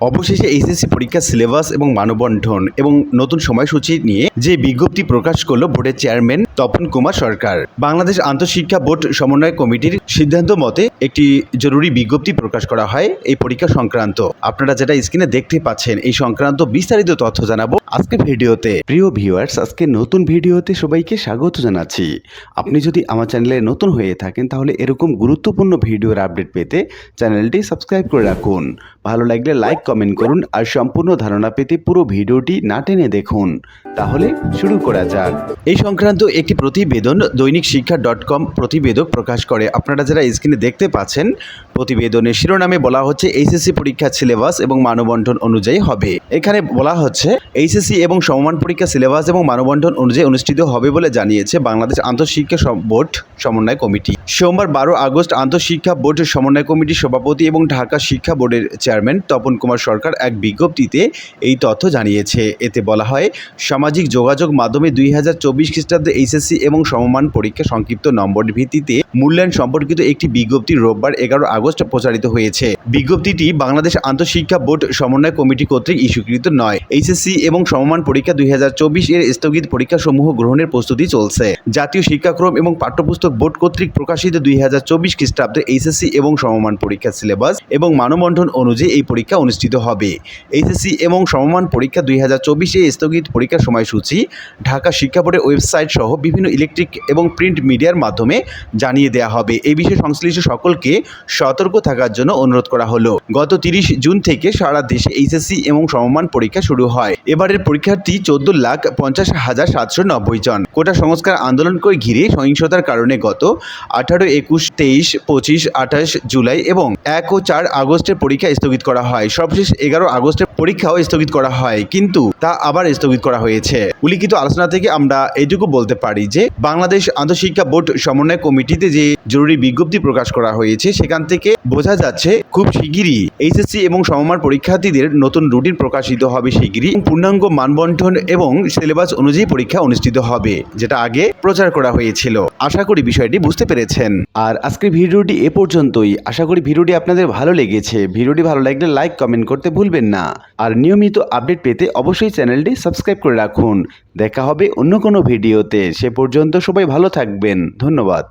অবশেষে এইচএসসি পরীক্ষা সিলেবাস এবং মানবন্ধন এবং নতুন সময়সূচি নিয়ে যে বিজ্ঞপ্তি প্রকাশ করল বোর্ডের চেয়ারম্যান তপন কুমার সরকার। বাংলাদেশ আন্তঃশিক্ষা বোর্ড সমন্বয় কমিটির সিদ্ধান্ত মতে একটি জরুরি বিজ্ঞপ্তি প্রকাশ করা হয় এই পরীক্ষা সংক্রান্ত। আপনারা যেটা স্ক্রিনে দেখতে পাচ্ছেন, এই সংক্রান্ত বিস্তারিত তথ্য জানাব আজকে ভিডিওতে। প্রিয় ভিউয়ার্স, আজকে নতুন ভিডিওতে সবাইকে স্বাগত জানাচ্ছি। আপনি যদি আমার চ্যানেলে নতুন হয়ে থাকেন, তাহলে এরকম গুরুত্বপূর্ণ ভিডিওর আপডেট পেতে চ্যানেলটি সাবস্ক্রাইব করে রাখুন। ভালো লাগলে লাইক, কমেন্ট করুন আর সম্পূর্ণ ধারণা পেতে পুরো ভিডিওটি না টেনে দেখুন। তাহলে শুরু করা যাক। এই সংক্রান্ত একটি প্রতিবেদন দৈনিক শিক্ষা ডট কম প্রতিবেদক প্রকাশ করে। আপনারা যারা স্ক্রিনে দেখতে পাচ্ছেন, প্রতিবেদনের শিরোনামে বলা হচ্ছে এইচএসসি পরীক্ষার সিলেবাস এবং মানবন্টন অনুযায়ী হবে। এখানে বলা হচ্ছে, এইচএসসি এবং সমমান পরীক্ষা সিলেবাস এবং মানবন্ধন অনুযায়ী অনুষ্ঠিত হবে বলে জানিয়েছে বাংলাদেশ আন্তঃশিক্ষা বোর্ড সমন্বয় কমিটি। সোমবার বারো আগস্ট আন্তঃশিক্ষা বোর্ড সমন্বয় কমিটির সভাপতি এবং ঢাকা শিক্ষা বোর্ডের চেয়ারম্যান তপন কুমার সরকার এক বিজ্ঞপ্তিতে এই তথ্য জানিয়েছে। এতে বলা হয়, সামাজিক যোগাযোগ মাধ্যমে দুই হাজার চব্বিশ খ্রিস্টাব্দে এইচএসসি এবং সমমান পরীক্ষা সংক্ষিপ্ত নম্বরের ভিত্তিতে মূল্যায়ন সম্পর্কিত একটি বিজ্ঞপ্তি রোববার এগারো আগস্ট প্রচারিত হয়েছে। বিজ্ঞপ্তিটি বাংলাদেশ আন্তঃশিক্ষা বোর্ড সমন্বয় কমিটি কর্তৃক ইস্যুকৃত নয়। এইচএসসি এবং সমমান পরীক্ষা দুই হাজার চব্বিশ এর স্থগিত পরীক্ষাসমূহ গ্রহণের প্রস্তুতি চলছে। জাতীয় শিক্ষাক্রম এবং পাঠ্যপুস্তক বোর্ড কর্তৃক প্রকাশিত দুই হাজার চব্বিশ খ্রিস্টাব্দে এইচএসসি এবং সমমান পরীক্ষার সিলেবাস এবং মানবন্ধন অনুযায়ী এই পরীক্ষা অনুষ্ঠিত হবে। এইচএসসি এবং সমমান পরীক্ষা দুই হাজার চব্বিশে স্থগিত পরীক্ষার সময়সূচি ঢাকা শিক্ষা বোর্ডের ওয়েবসাইট সহ বিভিন্ন ইলেকট্রিক এবং প্রিন্ট মিডিয়ার মাধ্যমে জানিয়ে দেওয়া হবে। এই বিষয়ে সংশ্লিষ্ট সকলকে সতর্ক থাকার জন্য অনুরোধ করা হলো। গত তিরিশ জুন থেকে সারা দেশে এইচএসসি এবং সমমান পরীক্ষা শুরু হয়। এবারের পরীক্ষার্থী চোদ্দ লাখ পঞ্চাশ হাজার সাতশো নব্বই জন। কোটা সংস্কার আন্দোলনকে ঘিরে সহিংসতার কারণে গত আঠারো, একুশ, তেইশ, পঁচিশ, আঠাশ জুলাই এবং এক ও চার আগস্টের পরীক্ষা স্থগিত করা হয়। সর্বশেষ এগারো আগস্টের পরীক্ষাও স্থগিত করা হয়, কিন্তু তা আবার স্থগিত করা হয়েছে। উল্লিখিত আলোচনা থেকে আমরা এটুকু বলতে পারি যে, বাংলাদেশ আন্তঃশিক্ষা বোর্ড সমন্বয় কমিটিতে যে জরুরি বিজ্ঞপ্তি প্রকাশ করা হয়েছে, সেখান থেকে বোঝা যাচ্ছে খুব শিগগিরই এইচএসসি এবং সমমান পরীক্ষার্থীদের নতুন রুটিন প্রকাশিত হবে শিগগিরই। পূর্ণাঙ্গ মানবন্ধন এবং সিলেবাস অনুযায়ী পরীক্ষা অনুষ্ঠিত হবে, যেটা আগে প্রচার করা হয়েছিল। আশা করি বিষয়টি বুঝতে পেরেছেন। আর আজকের ভিডিওটি এ পর্যন্তই। আশা করি ভিডিওটি আপনাদের ভালো লেগেছে। ভিডিওটি ভালো লাগলে লাইক, কমেন্ট করতে ভুলবেন না। আর নিয়মিত আপডেট পেতে অবশ্যই চ্যানেলটি সাবস্ক্রাইব করে রাখুন। দেখা হবে অন্য কোনো ভিডিওতে। সে পর্যন্ত সবাই ভালো থাকবেন। ধন্যবাদ।